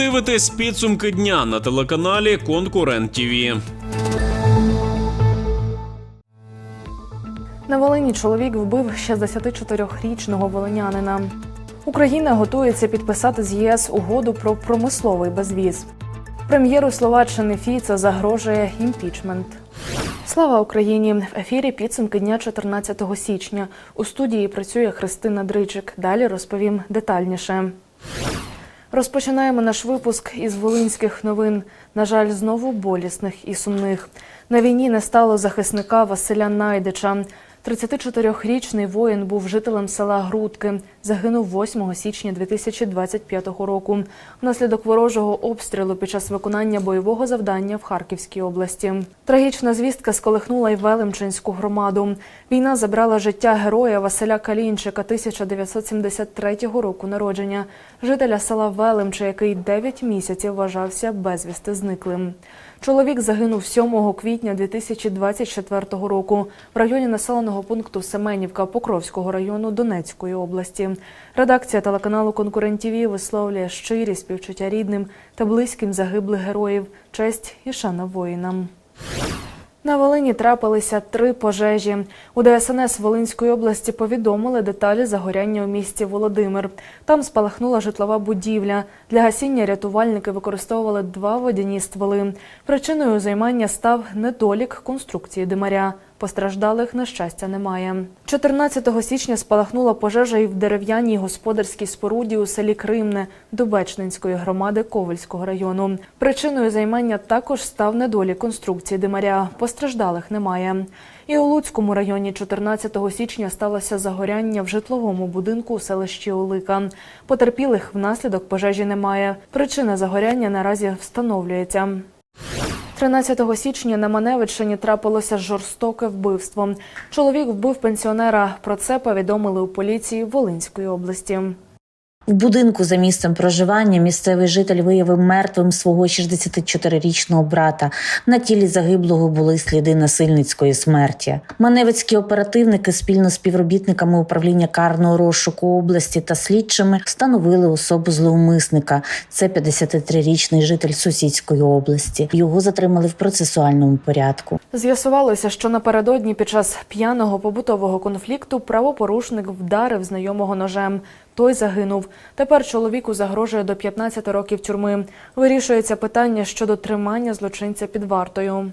дивитесь підсумки дня на телеканалі Конкурент ТІВІ. На Волині чоловік вбив 64-річного волинянина. Україна готується підписати з ЄС угоду про промисловий безвіз. Прем'єру Словаччини Фіца загрожує імпічмент. Слава Україні! В ефірі підсумки дня 14 січня. У студії працює Христина Дричик. Далі розповім детальніше. Розпочинаємо наш випуск із волинських новин. На жаль, знову болісних і сумних. На війні не стало захисника Василя Найдича. 34-річний воїн був жителем села Грудки. Загинув 8 січня 2025 року внаслідок ворожого обстрілу під час виконання бойового завдання в Харківській області. Трагічна звістка сколихнула й Велимчинську громаду. Війна забрала життя героя Василя Калінчика 1973 року народження, жителя села Велимче, який 9 місяців вважався безвісти зниклим. Чоловік загинув 7 квітня 2024 року в районі населеного пункту Семенівка Покровського району Донецької області. Редакція телеканалу Конкурент висловлює щирі співчуття рідним та близьким загиблих героїв, честь і шана воїнам. На Волині трапилися три пожежі. У ДСНС Волинської області повідомили деталі загоряння у місті Володимир. Там спалахнула житлова будівля. Для гасіння рятувальники використовували два водяні стволи. Причиною займання став недолік конструкції димаря. Постраждалих, на щастя, немає. 14 січня спалахнула пожежа і в дерев'яній господарській споруді у селі Кримне Дубечнинської громади Ковальського району. Причиною займання також став недолік конструкції димаря. Постраждалих немає. І у Луцькому районі 14 січня сталося загоряння в житловому будинку у селищі Олика. Потерпілих внаслідок пожежі немає. Причина загоряння наразі встановлюється. 13 січня на Маневичині трапилося жорстоке вбивство. Чоловік вбив пенсіонера. Про це повідомили у поліції Волинської області. В будинку за місцем проживання місцевий житель виявив мертвим свого 64-річного брата. На тілі загиблого були сліди насильницької смерті. Маневицькі оперативники спільно з співробітниками управління карного розшуку області та слідчими встановили особу зловмисника. Це 53-річний житель сусідської області. Його затримали в процесуальному порядку. З'ясувалося, що напередодні під час п'яного побутового конфлікту правопорушник вдарив знайомого ножем. Той загинув. Тепер чоловіку загрожує до 15 років тюрми. Вирішується питання щодо тримання злочинця під вартою.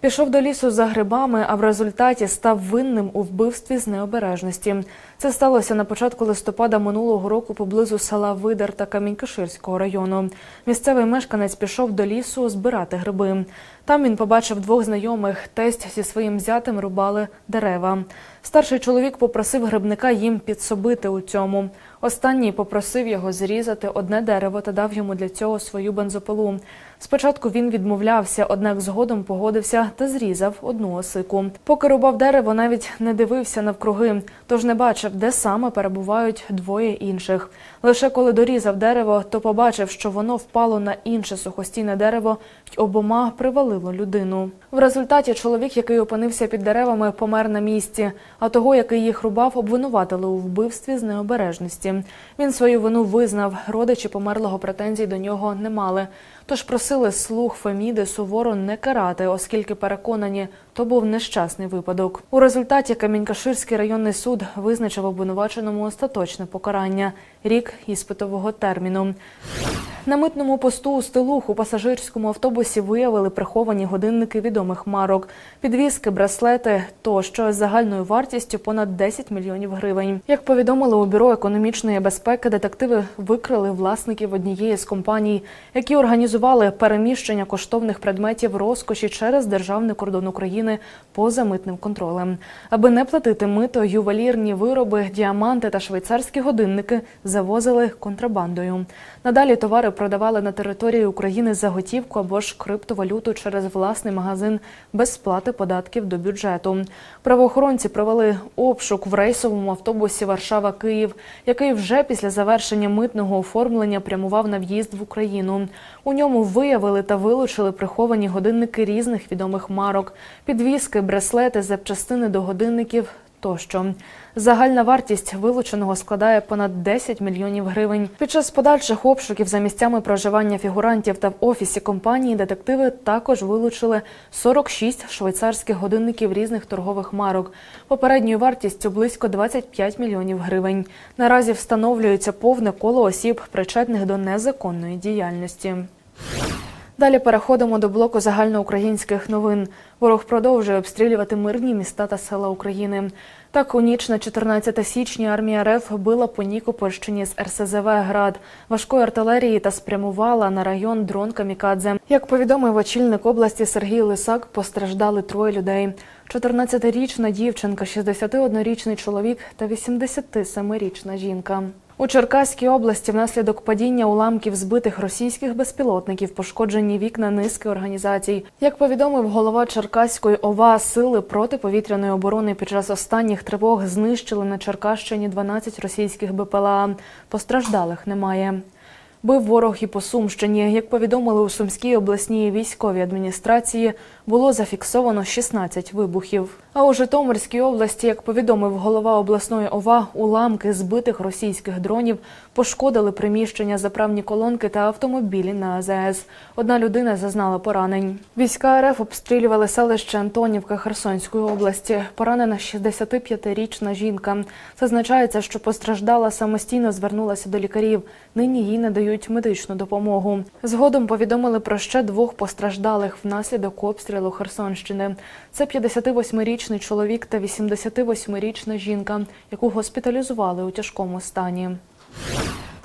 Пішов до лісу за грибами, а в результаті став винним у вбивстві з необережності. Це сталося на початку листопада минулого року поблизу села Видер та Камінькаширського району. Місцевий мешканець пішов до лісу збирати гриби. Там він побачив двох знайомих. Тесть зі своїм зятем рубали дерева. Старший чоловік попросив грибника їм підсобити у цьому. Останній попросив його зрізати одне дерево та дав йому для цього свою бензопилу. Спочатку він відмовлявся, однак згодом погодився та зрізав одну осику. Поки рубав дерево, навіть не дивився навкруги, тож не бачив, де саме перебувають двоє інших. Лише коли дорізав дерево, то побачив, що воно впало на інше сухостійне дерево й обома привалило людину. В результаті чоловік, який опинився під деревами, помер на місці, а того, який їх рубав, обвинуватили у вбивстві з необережності. Він свою вину визнав. Родичі померлого претензій до нього не мали. Тож просили слуг Феміди суворо не карати, оскільки переконані, то був нещасний випадок. У результаті Камінькаширський районний суд визначив обвинуваченому остаточне покарання рік іспитового терміну. На митному посту у Стилух у пасажирському автобусі виявили приховані годинники відомих марок, підвіски, браслети тощо з загальною вартістю понад 10 мільйонів гривень. Як повідомили у бюро економічної безпеки, детективи викрили власників однієї з компаній, які організували переміщення коштовних предметів розкоші через державний кордон України поза митним контролем. Аби не платити мито, ювелірні вироби, діаманти та швейцарські годинники завозили контрабандою. Надалі товари продавали на території України за готівку або ж криптовалюту через власний магазин без сплати податків до бюджету. Правоохоронці провели обшук в рейсовому автобусі Варшава-Київ, який вже після завершення митного оформлення прямував на в'їзд в Україну. У ньому виявили та вилучили приховані годинники різних відомих марок, підвіски, браслети, запчастини до годинників тощо. Загальна вартість вилученого складає понад 10 мільйонів гривень. Під час подальших обшуків за місцями проживання фігурантів та в офісі компанії детективи також вилучили 46 швейцарських годинників різних торгових марок. Попередньою вартістю близько 25 мільйонів гривень. Наразі встановлюється повне коло осіб, причетних до незаконної діяльності. Далі переходимо до блоку загальноукраїнських новин. Ворог продовжує обстрілювати мирні міста та села України. Так, у ніч на 14 січня армія РФ била по Нікопольщині з РСЗВ «Град» важкої артилерії та спрямувала на район дрон Камікадзе. Як повідомив очільник області Сергій Лисак, постраждали троє людей. 14-річна дівчинка, 61-річний чоловік та 87-річна жінка. У Черкаській області внаслідок падіння уламків збитих російських безпілотників пошкоджені вікна низки організацій. Як повідомив голова Черкаської ОВА, сили протиповітряної оборони під час останніх тривог знищили на Черкащині 12 російських БПЛА. Постраждалих немає. Бив ворог і по Сумщині. Як повідомили у Сумській обласній військовій адміністрації, було зафіксовано 16 вибухів. А у Житомирській області, як повідомив голова обласної ОВА, уламки збитих російських дронів пошкодили приміщення, заправні колонки та автомобілі на АЗС. Одна людина зазнала поранень. Війська РФ обстрілювали селище Антонівка Херсонської області. Поранена 65-річна жінка. Зазначається, що постраждала самостійно звернулася до лікарів. Нині їй надають медичну допомогу. Згодом повідомили про ще двох постраждалих внаслідок обстрілу Херсонщини. Це 58-річний чоловік та 88-річна жінка, яку госпіталізували у тяжкому стані.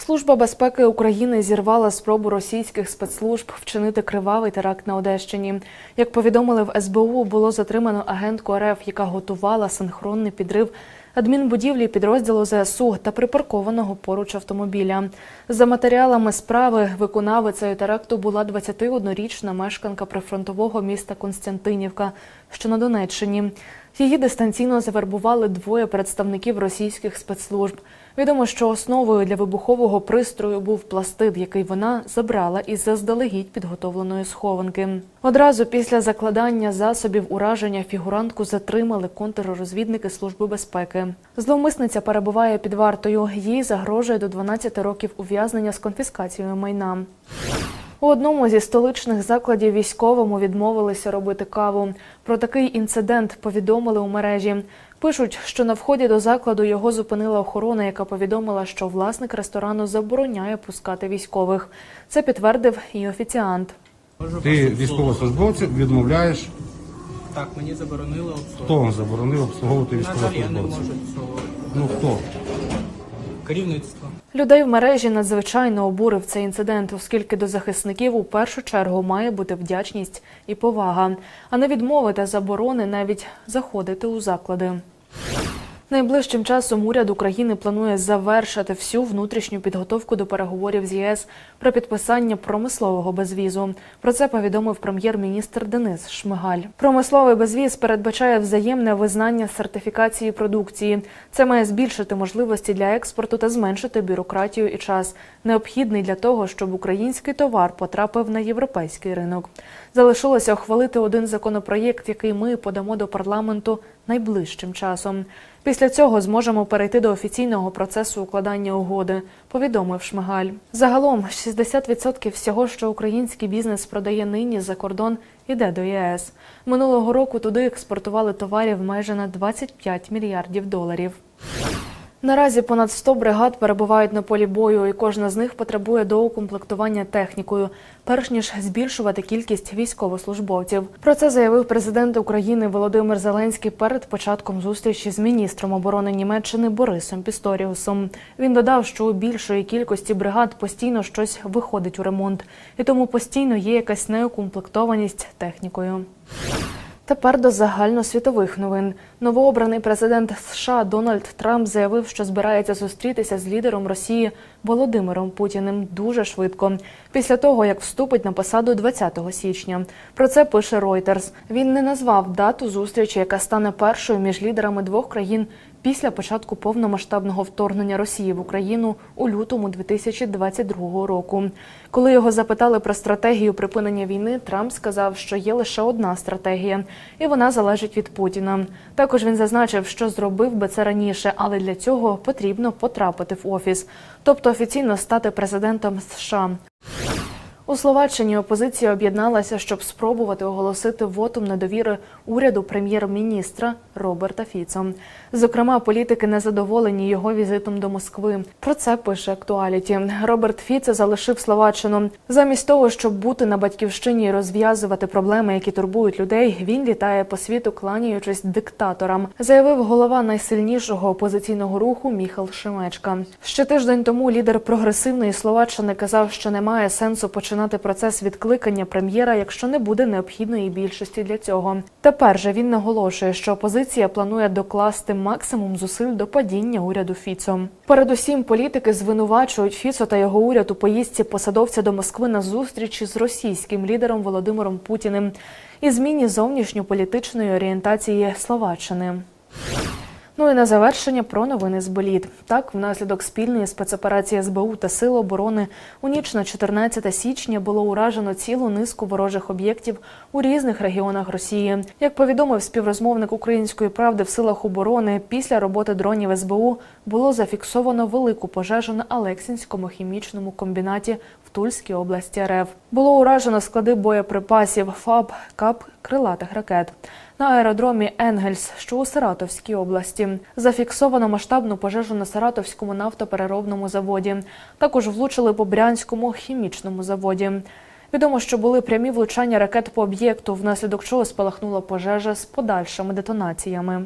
Служба безпеки України зірвала спробу російських спецслужб вчинити кривавий теракт на Одещині. Як повідомили в СБУ, було затримано агентку РФ, яка готувала синхронний підрив адмінбудівлі підрозділу ЗСУ та припаркованого поруч автомобіля. За матеріалами справи виконавицею теракту була 21-річна мешканка прифронтового міста Константинівка, що на Донеччині. Її дистанційно завербували двоє представників російських спецслужб. Відомо, що основою для вибухового пристрою був пластид, який вона забрала із заздалегідь підготовленої схованки. Одразу після закладання засобів ураження фігурантку затримали контррозвідники Служби безпеки. Зловмисниця перебуває під вартою. Їй загрожує до 12 років ув'язнення з конфіскацією майна. У одному зі столичних закладів військовому відмовилися робити каву. Про такий інцидент повідомили у мережі. Пишуть, що на вході до закладу його зупинила охорона, яка повідомила, що власник ресторану забороняє пускати військових. Це підтвердив і офіціант. Ти вас відмовляєш. Так, мені заборонили обслуговувати. Хто вам заборонив обслуговувати На жаль, я не військовослужбовців? можу обслуговувати. Ну хто? Керівництво. Людей в мережі надзвичайно обурив цей інцидент, оскільки до захисників у першу чергу має бути вдячність і повага, а не відмови та заборони навіть заходити у заклади. Найближчим часом уряд України планує завершити всю внутрішню підготовку до переговорів з ЄС про підписання промислового безвізу. Про це повідомив прем'єр-міністр Денис Шмигаль. Промисловий безвіз передбачає взаємне визнання сертифікації продукції. Це має збільшити можливості для експорту та зменшити бюрократію і час, необхідний для того, щоб український товар потрапив на європейський ринок. Залишилося ухвалити один законопроєкт, який ми подамо до парламенту найближчим часом. Після цього зможемо перейти до офіційного процесу укладання угоди, повідомив Шмигаль. Загалом 60% всього, що український бізнес продає нині за кордон, іде до ЄС. Минулого року туди експортували товарів майже на 25 мільярдів доларів. Наразі понад 100 бригад перебувають на полі бою, і кожна з них потребує доукомплектування технікою, перш ніж збільшувати кількість військовослужбовців. Про це заявив президент України Володимир Зеленський перед початком зустрічі з міністром оборони Німеччини Борисом Пісторіусом. Він додав, що у більшої кількості бригад постійно щось виходить у ремонт, і тому постійно є якась неукомплектованість технікою. Тепер до загальносвітових новин. Новообраний президент США Дональд Трамп заявив, що збирається зустрітися з лідером Росії Володимиром Путіним дуже швидко, після того як вступить на посаду 20 січня. Про це пише Reuters. Він не назвав дату зустрічі, яка стане першою між лідерами двох країн після початку повномасштабного вторгнення Росії в Україну у лютому 2022 року. Коли його запитали про стратегію припинення війни, Трамп сказав, що є лише одна стратегія, і вона залежить від Путіна. Також він зазначив, що зробив би це раніше, але для цього потрібно потрапити в офіс, тобто офіційно стати президентом США. У Словаччині опозиція об'єдналася, щоб спробувати оголосити вотум недовіри уряду прем'єр-міністра Роберта Фіцо. Зокрема, політики незадоволені його візитом до Москви. Про це пише актуаліті. Роберт Фіце залишив Словаччину. Замість того, щоб бути на батьківщині і розв'язувати проблеми, які турбують людей, він літає по світу, кланяючись диктаторам, заявив голова найсильнішого опозиційного руху Міхал Шемечка. Ще тиждень тому лідер прогресивної Словаччини казав, що немає сенсу починати процес відкликання прем'єра, якщо не буде необхідної більшості для цього. Тепер же він наголошує, що опозиція планує докласти максимум зусиль до падіння уряду Фіцо. Передусім, політики звинувачують Фіцо та його уряд у поїздці посадовця до Москви на зустрічі з російським лідером Володимиром Путіним і зміні зовнішньополітичної орієнтації Словаччини. Ну і на завершення про новини з боліт. Так, внаслідок спільної спецоперації СБУ та Сил оборони у ніч на 14 січня було уражено цілу низку ворожих об'єктів у різних регіонах Росії. Як повідомив співрозмовник української правди в силах оборони, після роботи дронів СБУ було зафіксовано велику пожежу на Алексінському хімічному комбінаті в Тульській області РФ. Було уражено склади боєприпасів ФАБ, КАП, крилатих ракет. На аеродромі Енгельс, що у Саратовській області, зафіксовано масштабну пожежу на Саратовському нафтопереробному заводі. Також влучили по Брянському хімічному заводі. Відомо, що були прямі влучання ракет по об'єкту, внаслідок чого спалахнула пожежа з подальшими детонаціями.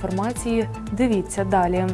інформації дивіться далі.